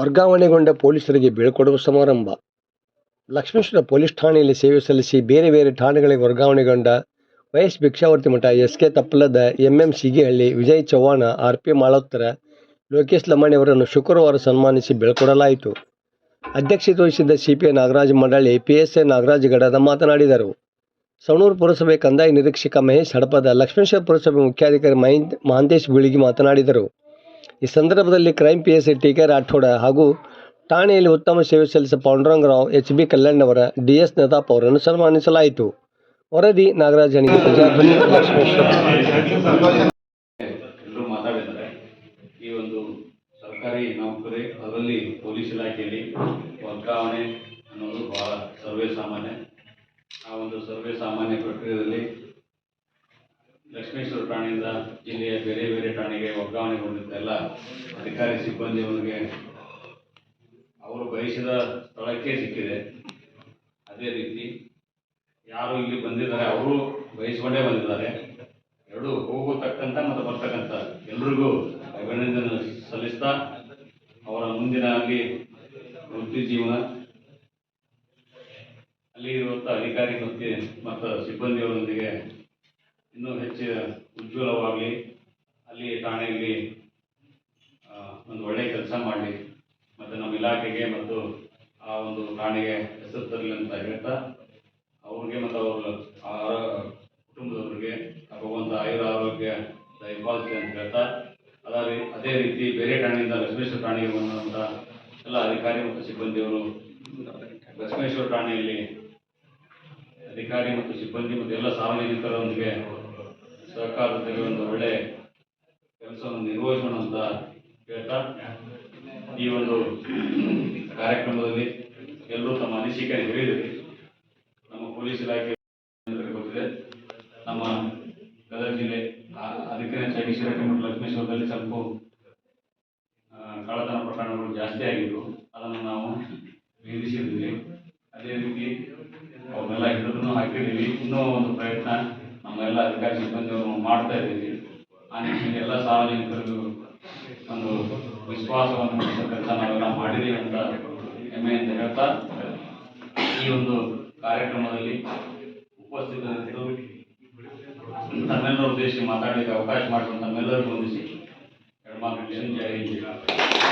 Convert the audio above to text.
ವರ್ಗಾವಣೆಗೊಂಡ ಪೊಲೀಸರಿಗೆ ಬೀಳ್ಕೊಡುವ ಸಮಾರಂಭ. ಲಕ್ಷ್ಮೇಶ್ವರ ಪೊಲೀಸ್ ಠಾಣೆಯಲ್ಲಿ ಸೇವೆ ಸಲ್ಲಿಸಿ ಬೇರೆ ಬೇರೆ ಠಾಣೆಗಳಿಗೆ ವರ್ಗಾವಣೆಗೊಂಡ Y S Bhikshavarthi Math S K Tappalad M M Sigihalli, Vijay Chavan R P Malottar, Lokesh Lamani ಅವರನ್ನು ಶುಕ್ರವಾರ ಸನ್ಮಾನಿಸಿ ಬೀಳ್ಕೊಡಲಾಯಿತು. ಅಧ್ಯಕ್ಷತೆ ವಹಿಸಿದ್ದ ಸಿಪಿಐ ನಾಗರಾಜ್ ಮಂಡಳಿ ಪಿಎಸ್ಐ ನಾಗರಾಜ್ ಗಡದ ಮಾತನಾಡಿದರು. ಸವಣೂರು ಪುರಸಭೆ ಕಂದಾಯ ನಿರೀಕ್ಷಕ ಮಹೇಶ್ ಹಡಪದ, ಲಕ್ಷ್ಮೇಶ್ವರ ಪುರಸಭೆ ಮುಖ್ಯಾಧಿಕಾರಿ ಮಹಿ ಮಹಾಂತೇಶ್ ಬೀಳಿಗಿ ಮಾತನಾಡಿದರು. ಈ ಸಂದರ್ಭದಲ್ಲಿ crime I T K Rathod ಹಾಗೂ ಠಾಣೆಯಲ್ಲಿ ಉತ್ತಮ ಸೇವೆ ಸಲ್ಲಿಸಿದ ಪಾಂಡುರಂಗರಾವ್ ಎಚ್ ಬಿ ಕಲ್ಯಾಣ್ ಅವರ ಡಿ ಎಸ್ ನದಾಪ್ ಅವರನ್ನು ಸನ್ಮಾನಿಸಲಾಯಿತು. ವರದಿ ನಾಗರಾಜ್ ಹಣಿಗೆ ಪ್ರಜಾಧ್ವನಿ ಈ ಒಂದು ಸರ್ಕಾರಿ ನೌಕರಿ, ಅದರಲ್ಲಿ ಪೊಲೀಸ್ ಇಲಾಖೆಯಲ್ಲಿ ವರ್ಗಾವಣೆ ಅನ್ನೋದು ಬಹಳ ಸರ್ವೇ ಸಾಮಾನ್ಯ. ಆ ಒಂದು ಸರ್ವೇ ಸಾಮಾನ್ಯ ಪ್ರಕ್ರಿಯೆಯಲ್ಲಿ ಲಕ್ಷ್ಮೇಶ್ವರ ಠಾಣೆಯಿಂದ ಜಿಲ್ಲೆಯ ಬೇರೆ ಬೇರೆ ಠಾಣೆಗೆ ವರ್ಗಾವಣೆಗೊಂಡಿದ್ದ ಎಲ್ಲ ಅಧಿಕಾರಿ ಸಿಬ್ಬಂದಿಯವರಿಗೆ ಅವರು ಬಯಸಿದ ಸ್ಥಳಕ್ಕೆ ಸಿಕ್ಕಿದೆ. ಅದೇ ರೀತಿ ಯಾರು ಇಲ್ಲಿ ಬಂದಿದ್ದಾರೆ ಅವರು ಬಯಸಿಕೊಂಡೇ ಬಂದಿದ್ದಾರೆ. ಎರಡು ಹೋಗತಕ್ಕಂಥ ಮತ್ತು ಬರ್ತಕ್ಕಂಥ ಎಲ್ರಿಗೂ ಅಭಿನಂದನೆ ಸಲ್ಲಿಸ್ತಾ ಅವರ ಮುಂದಿನ ಅಲ್ಲಿ ವೃತ್ತಿ ಜೀವನ. ಅಲ್ಲಿ ಇರುವಂಥ ಅಧಿಕಾರಿ ಮತ್ತು ಮತ್ತು ಸಿಬ್ಬಂದಿಯವರೊಂದಿಗೆ ಇನ್ನೂ ಹೆಚ್ಚು ಉಜ್ವಲವಾಗಲಿ, ಅಲ್ಲಿ ಠಾಣೆಯಲ್ಲಿ ಒಂದು ಒಳ್ಳೆಯ ಕೆಲಸ ಮಾಡಲಿ. ಮತ್ತು ನಮ್ಮ ಇಲಾಖೆಗೆ ಮತ್ತು ಆ ಒಂದು ಠಾಣೆಗೆ ಹೆಸರು ತರಲಿ ಅಂತ ಹೇಳ್ತಾ, ಅವ್ರಿಗೆ ಮತ್ತು ಅವರ ಆರ- ಕುಟುಂಬದವರಿಗೆ ಭಗವಂತ ಆಯುರ ಆರೋಗ್ಯ ದಯಪಾಲಿಸಿ ಅಂತ ಹೇಳ್ತಾ ಅದೇ ಅದೇ ರೀತಿ ಬೇರೆ ಠಾಣೆಯಿಂದ ಲಕ್ಷ್ಮೇಶ್ವರ ಠಾಣೆಗೆ ಬಂದಂಥ ಎಲ್ಲ ಅಧಿಕಾರಿ ಮತ್ತು ಸಿಬ್ಬಂದಿಯವರು, ಲಕ್ಷ್ಮೇಶ್ವರ ಠಾಣೆಯಲ್ಲಿ ಅಧಿಕಾರಿ ಮತ್ತು ಸಿಬ್ಬಂದಿ ಮತ್ತು ಎಲ್ಲ ಸಾರ್ವಜನಿಕರೊಂದಿಗೆ ಸಹಕಾರದಲ್ಲಿ ಒಂದು ಒಳ್ಳೆ ಕೆಲಸವನ್ನು ನಿರ್ವಹಿಸೋಣ ಅಂತ ಹೇಳ್ತಾ, ಈ ಒಂದು ಕಾರ್ಯಕ್ರಮದಲ್ಲಿ ಎಲ್ಲರೂ ತಮ್ಮ ಅನಿಸಿಕೆ ಹೇಳಿದರು. ನಮ್ಮ ಪೊಲೀಸ್ ಇಲಾಖೆ ಗೊತ್ತಿದೆ. ನಮ್ಮ ಗದಗ ಜಿಲ್ಲೆ ಅದಕ್ಕೆ ಹೆಚ್ಚಾಗಿ ಶಿರಟ್ಟಿ ಲಕ್ಷ್ಮೇಶ್ವರದಲ್ಲಿ ಸ್ವಲ್ಪ ಕಳ್ಳತನ ಪ್ರಕರಣಗಳು ಜಾಸ್ತಿ ಆಗಿದ್ವು ಅದನ್ನು ನಾವು ನಿಲ್ಲಿಸಿದ್ವಿ ಅದೇ ರೀತಿ ಅವನ್ನೆಲ್ಲ ಹಿಡಿದು ಹಾಕಿದ್ದೀವಿ. ಇನ್ನೂ ಒಂದು ಪ್ರಯತ್ನ ನಮ್ಮೆಲ್ಲ ಅಧಿಕಾರಿ ಸಿಬ್ಬಂದಿಯವರು ಮಾಡ್ತಾ ಇದ್ದೀವಿ ಆ ನಿಟ್ಟಿನಲ್ಲಿ ಎಲ್ಲ ಸಾರ್ವಜನಿಕರಿಗೂ ಒಂದು ವಿಶ್ವಾಸವನ್ನು ಮೂಡಿಸೋ ಕೆಲಸ ನಾವೆಲ್ಲ ಮಾಡಿದ್ದೀವಿ ಅಂತ ಹೆಮ್ಮೆಯಿಂದ ಹೇಳ್ತಾ, ಈ ಒಂದು ಕಾರ್ಯಕ್ರಮದಲ್ಲಿ ಉಪಸ್ಥಿತರಿದ್ದು ತಮ್ಮೆಲ್ಲರ ಉದ್ದೇಶಿಸಿ ಮಾತಾಡಲಿಕ್ಕೆ ಅವಕಾಶ ಮಾಡಿಕೊಂಡು ತಮ್ಮೆಲ್ಲರಿಗೂ ವಂದಿಸಿ ಎರಡು ಮಾತು ಜೈ ಹಿಂದ್.